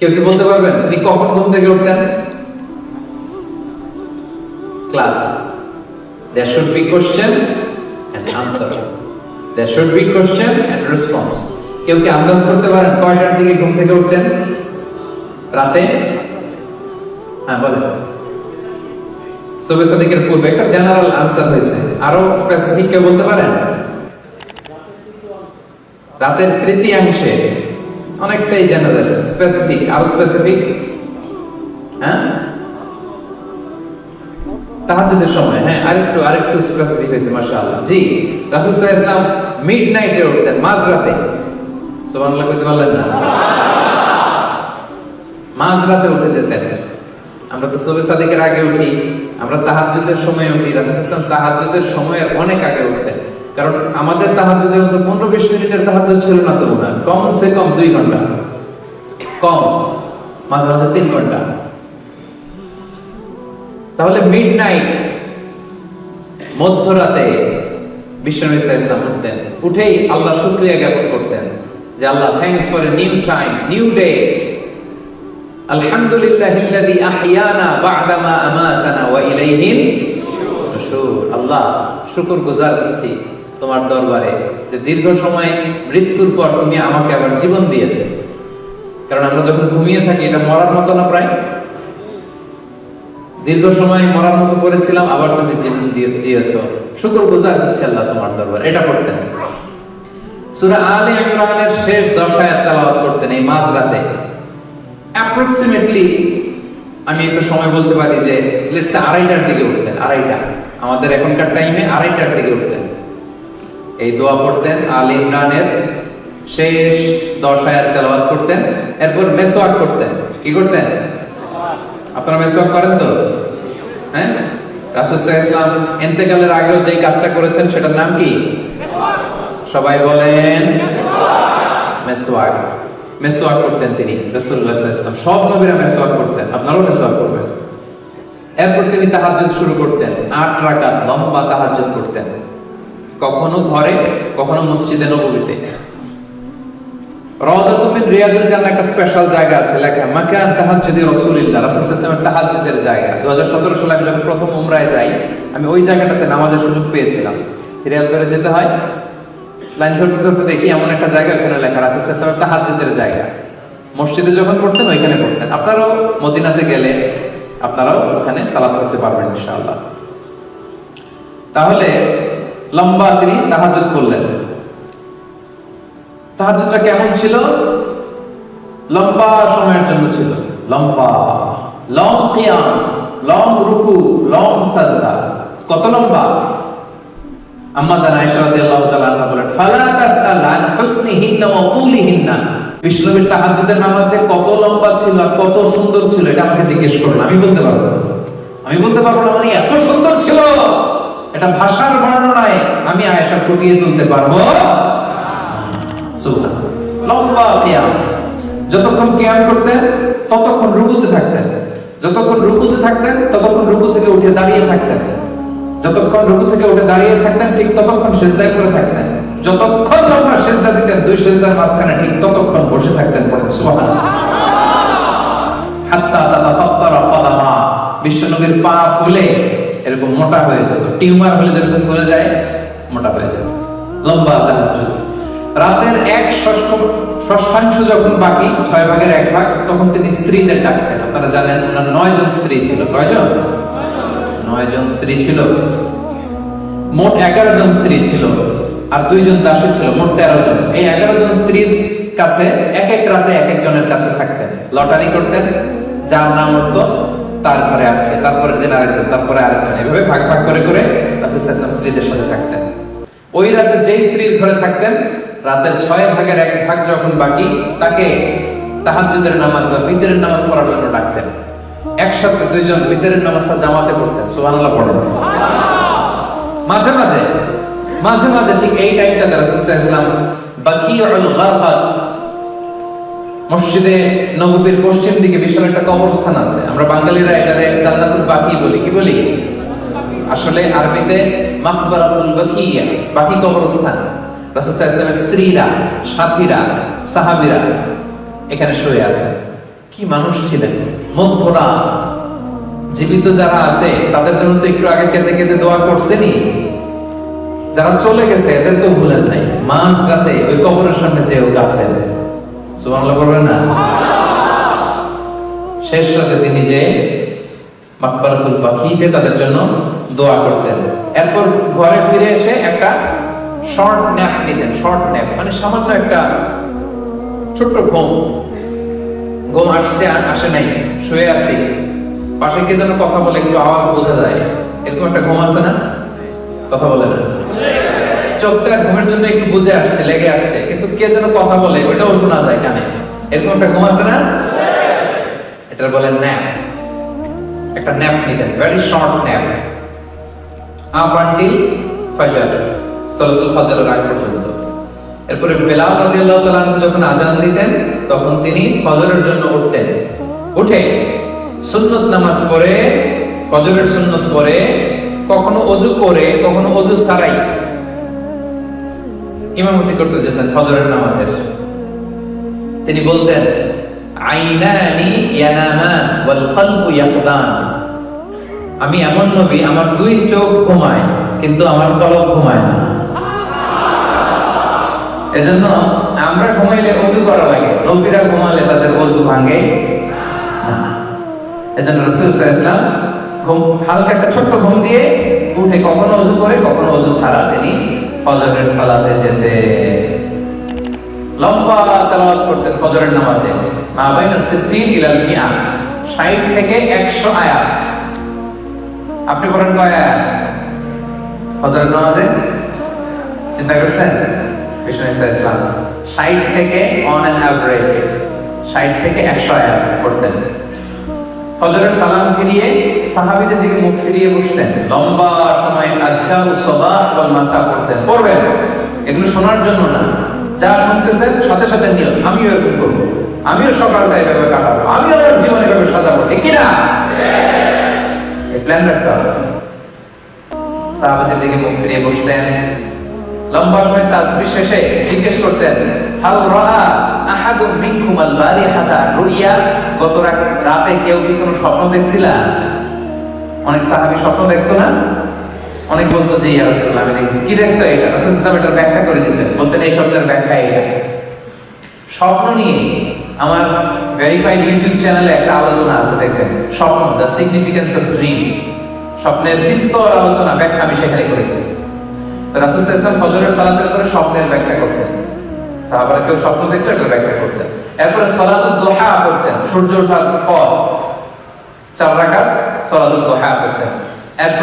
কেউ কি বলতে পারবেন? তিনি কখন ঘুম থেকে উঠতেন? Class. There should be question and answer. There should be question and response. কেউ কি আন্দাজ করতে পারেন কয়টার দিকে ঘুম থেকে উঠতেন? রাতে? হ্যাঁ বলেন। সুবে সাদিকের পূর্বে একটা জেনারেল আনসার হয়েছে। আরও স্পেসিফিক কেউ বলতে পারেন? রাতের তৃতীয়াংশে অনেকটাই জেনারেল স্পেসিফিক আরও স্পেসিফিক হ্যাঁ? তাহাজ্জুদের সময় হ্যাঁ আরেকটু আরেকটু স্পেসিফিক হয়েছে, মাশাআল্লাহ। জি, রাসূল সাল্লাল্লাহু আলাইহি ওয়াসাল্লাম মিডনাইটে উঠতেন, মাঝরাতে। সুবহানাল্লাহ কইতে পারলেন না? মাঝরাতে উঠে যেতেন। আমরা তো সুবে সাদিকের আগে উঠি, আমরা তাহাজ্জুদের সময় উঠি, রাসূল সাল্লাল্লাহু আলাইহি ওয়াসাল্লাম তাহাজ্জুদের সময়ের অনেক আগে উঠতেন। কারণ আমাদের তাহাজ্জুদের মতো পনেরো বিশ মিনিটের তাহাজ্জুদ ছিল না তো মনে হয় কম দুই ঘণ্টা। কম, মাঝে মাঝে তিন ঘণ্টা। তাহলে মিড নাইট মধ্যরাতে বিশ্বনবী ইসলাম উঠতেন। উঠেই আল্লাহ শুক্রিয়া জ্ঞাপন করতেন যে Allah thanks for a new time new day আলহামদুলিল্লাহিল্লাযী আহইয়ানা বা'দামা আমাতানা ওয়া ইলাইহিন আল্লাহ শুকর গুজার করছি। তোমার দরবারে যে দীর্ঘ সময় মৃত্যুর পর তুমি আমাকে আবার জীবন দিয়েছ। কারণ আমরা যখন ঘুমিয়ে থাকি, এটা মরার মতো না প্রায়? দীর্ঘ সময় মরার মতো পড়েছিলাম আবার তুমি জীবন দিয়ে- দিয়েছ। শুকর গুজার হচ্ছে আল্লাহ তোমার দরবার, এটা করতেন সূরা আলে ইমরানের শেষ দশ আয়াত তেলাওয়াত করতেন এই মাঝরাতে। অ্যাপ্রক্সিমেটলি আমি একটু সময় বলতে পারি যে লেটস আড়াইটার দিকে উঠতেন, আড়াইটা। আমাদের এখনকার টাইমে আড়াইটার দিকে উঠতেন। এই দোয়া পড়তেন আল ইমরানের শেষ দশ তেলাওয়াত করতেন, এরপর মেসওয়াক করতেন। কি করতেন? আপনারা মেসওয়াক করেন তো? হ্যাঁ? রাসূল ইসলাম ইন্তেকালের আগেও যেই কাজটা করেছেন, সেটার নাম কি? সবাই বলেন, মেসওয়াক। মেসওয়াক করতেন তিনি, রাসূলুল্লাহ ইসলাম সব নবীরা মেসওয়াক করতেন, আপনারাও মেসওয়াক করবেন। এরপর তিনি তাহাজ্জুদ শুরু করতেন, আট রাকাত লম্বা তাহাজ্জুদ করতেন। কখনো ঘরে, কখনো মসজিদে নববীতে। রওদাতুম মিন রিয়াদুল জান্নাহ, একটা স্পেশাল জায়গা আছে, লেখা, মাকান তাহাজ্জুদি রাসূলুল্লাহ রাসূল সাল্লাল্লাহু তাহাজ্জুদের জায়গা। 2017 সালে আমি যখন প্রথম উমরায় যাই, আমি ওই জায়গাটাতে নামাজের সুযোগ পেয়েছিলাম। সিরিয়াল ধরে যেতে হয়, লাইন ধরতে ধরতে দেখি এমন একটা জায়গা, ওখানে লেখা, রাসূল সাল্লাল্লাহু তাহাজ্জুদের জায়গা। মসজিদে যখন পড়তেন, ওইখানে পড়তেন। আপনারাও মদিনাতে গেলে আপনারাও ওখানে সালাত করতে পারবেন, ইনশাআল্লাহ। তাহলে লম্বা তিনি তাহাজ্জুদ করলেন। তাহাজ্জুদটা কেমন ছিল? লম্বা সময়ের জন্য ছিল। লম্বা লং কিয়াম লং রুকু লং সাজদা কত লম্বা? আম্মা জানা তাআলা বলেন, ফালা ওয়া বিষ্ণুবীর তাহাজ্জুদের কত লম্বা ছিল আর কত সুন্দর ছিল, এটা আমাকে জিজ্ঞেস করুন, আমি বলতে পারব আমি বলতে পারব না মানে এত সুন্দর ছিল। এটা ভাষার বর্ণনায় আমি আয়েশা ফুটিয়ে তুলতে পারব। লম্বা কিয়াম। যতক্ষণ কিয়াম করতেন, ততক্ষণ রুকুতে থাকতেন। যতক্ষণ রুকুতে থাকতেন, ততক্ষণ রুকু থেকে উঠে দাঁড়িয়ে থাকতেন। যতক্ষণ রুকু থেকে উঠে দাঁড়িয়ে থাকতেন, ঠিক ততক্ষণ সেজদায় করে থাকতেন। যতক্ষণ লম্বা সেজদা দিতেন, দুই সেজদার মাঝখানে ঠিক ততক্ষণ বসে থাকতেন পড়েন সুবহানাল্লাহ। এরকম মোটা হয়ে যেত। টিউমার হলে যেরকম ফুলে যায়, মোটা হয়ে যেত। লম্বা তাহাজ্জুদ রাতের এক ষষ্ঠ ষষ্ঠাংশ যখন বাকি, ছয় ভাগের এক ভাগ, তখন তিনি স্ত্রীদের ডাকতেন। আপনারা জানেন, ওনার নয় জন স্ত্রী ছিল। কয়জন নয় জন স্ত্রী ছিল। মোট এগারো জন স্ত্রী ছিল। আর দুইজন দাসী ছিল, মোট তেরো জন। এই এগারো জন স্ত্রীর কাছে এক এক রাতে এক একজনের কাছে থাকতেন। লটারি করতেন, যার নাম উঠতো, তার ঘরে আজকে তারপরের দিন আরেকজন তারপরে আরেকজন এভাবে ভাগ ভাগ করে করে রাসূল সাল্লাল্লাহু আলাইহি ওয়াসাল্লাম স্ত্রীদের সাথে থাকতেন। ওই রাতে যেই স্ত্রীর ঘরে থাকতেন, রাতের ছয় ভাগের এক ভাগ যখন বাকি, তাকে তাহাজ্জুদের নামাজ বা বিতরের নামাজ পড়ার জন্য ডাকতেন। একসাথে দুইজন বিতরের নামাজটা জামাতে পড়তেন। সুবহানাল্লাহ, পড়েন। মাঝে মাঝে মাঝে মাঝে ঠিক এই সাল্লাল্লাহু আলাইহি ওয়াসাল্লাম বাকিউল গারফাত মসজিদে নববীর পশ্চিম দিকে বিশাল একটা কবরস্থান আছে। আমরা বাঙালিরা এটারে জান্নাতুল বাকি বলি, কি বলি? আসলে আরবিতে মাকবারাতুল বাকিয়া, বাকি কবরস্থান। রাসূল সাল্লাল্লাহু স্ত্রীরা, সাথীরা, সাহাবীরা এখানে শুয়ে আছে। কি মানুষ ছিলেন? মধ্যরা। জীবিত যারা আছে, তাদের জন্য তো একটু আগে কেঁদে কেঁদে দোয়া করছেনি যারা চলে গেছে, এদেরকেও ভুলেন নাই। মাঝ রাতে ওই কবরের সামনে যেও কাঁদতেন। সুবহানাল্লাহ করবেন না? শেষ রাতে তিনি যে মাকবারাতুল বাকিতে তাদের জন্য দোয়া করতেন। এরপর ঘরে ফিরে এসে একটা শর্ট ন্যাপ নিতেন। শর্ট ন্যাপ মানে সামান্য একটা ছোট্ট ঘুম। ঘুম আসছে, আসে নাই, শুয়ে আছি। পাশে কে যেন কথা বলে, একটু আওয়াজ বোঝা যায়। এরকম একটা ঘুম আছে না? কথা বলে না। চোখটা ঘুমের জন্য একটু বুঝে আসছে, লেগে আসছে। কিন্তু কে যেন কথা বলে, ওইটাও শোনা যায় কানে। এরকম একটা ঘুম আছে না? এটা বলে ন্যাপ একটা ন্যাপ নিতেন very short nap up until Fajr সালাতুল ফজরের আগ পর্যন্ত। এরপরে বেলাল রাদিয়াল্লাহু তাআলা যখন আজান দিতেন, তখন তিনি ফজরের জন্য উঠতেন। উঠে সুন্নত নামাজ পড়ে, ফজরের সুন্নত পড়ে, কখনো অজু করে, কখনো অজু ছাড়াই ইমামতি করতে যেতেন ফজরের নামাজের। তিনি বলতেন আইনানি ইয়ানামান ওয়াল কলবু ইয়াকদান। আমি এমন নবী, আমার দুই চোখ ঘুমায়, কিন্তু আমার কলব ঘুমায় না। এজন্য আমরা ঘুমাইলে অজু করা লাগে। নবীরা ঘুমালে তাদের অজু ভাঙে এজন্য ঘুম, হালকা একটা ছোট্ট ঘুম দিয়ে উঠে কখনো অজু করে, কখনো অজু ছাড়া তিনি ফজরের সালাতে যেতে লম্বা তেলাওয়াত করতেন ফজরের নামাজে। মা বাইনা সিদ্দিন ইলাল মিয়া 60 থেকে 100 আয়াত। আপনি পড়েন কয় আয়াত? ফজরের নামাজে? চিন্তা করছেন? বিষ্ণু ইসলাম 60 থেকে অন অ্যান অ্যাভারেজ 60 থেকে 100 আয়াত পড়তেন। ফজরের সালাম ফিরিয়ে সাহাবীদের দিকে মুখ ফিরিয়ে বসতেন লম্বা সময় আজকার সবাহ ওয়াল মাসা পড়তেন। পড়বেন? এগুলো শোনার জন্য না। যা শুনতেছেন, সাথে সাথে নিয়ম আমিও এরকম করব। আমিও সকালটা এভাবে কাটাবো। আমিও আমার জীবন এভাবে সাজাবো। ঠিক কিনা? এই প্ল্যান রাখতে হবে। সাহাবাদের দিকে মুখ ফিরিয়ে লম্বা সময় তাসবিহ শেষে জিজ্ঞেস করতেন, হাল রাআ আহাদুম রুইয়া? গত রাতে কেউ কি কোনো স্বপ্ন দেখছিলা? অনেক সাহাবী স্বপ্ন দেখতো না? অনেক বলতো যে, ইয়া আমি কি দেখছ এটা? এটার ব্যাখ্যা করে দিতেন বলতেন, এই শব্দের ব্যাখ্যা এটা। স্বপ্ন নিয়ে আমার ভেরিফাইড ইউটিউব চ্যানেলে একটা আলোচনা আছে, দেখবেন। স্বপ্ন দ্য সিগনিফিকেন্স অফ ড্রিম স্বপ্নের বিস্তর আলোচনা, ব্যাখ্যা আমি সেখানে করেছি। তো ফজরের সালাতের পরে স্বপ্নের ব্যাখ্যা করতেন। সাহাবারা কেউ স্বপ্ন দেখলে এটার ব্যাখ্যা করতেন। এরপরে দোহা করতেন সূর্য ওঠার পর। চার দোহা করতেন এরপর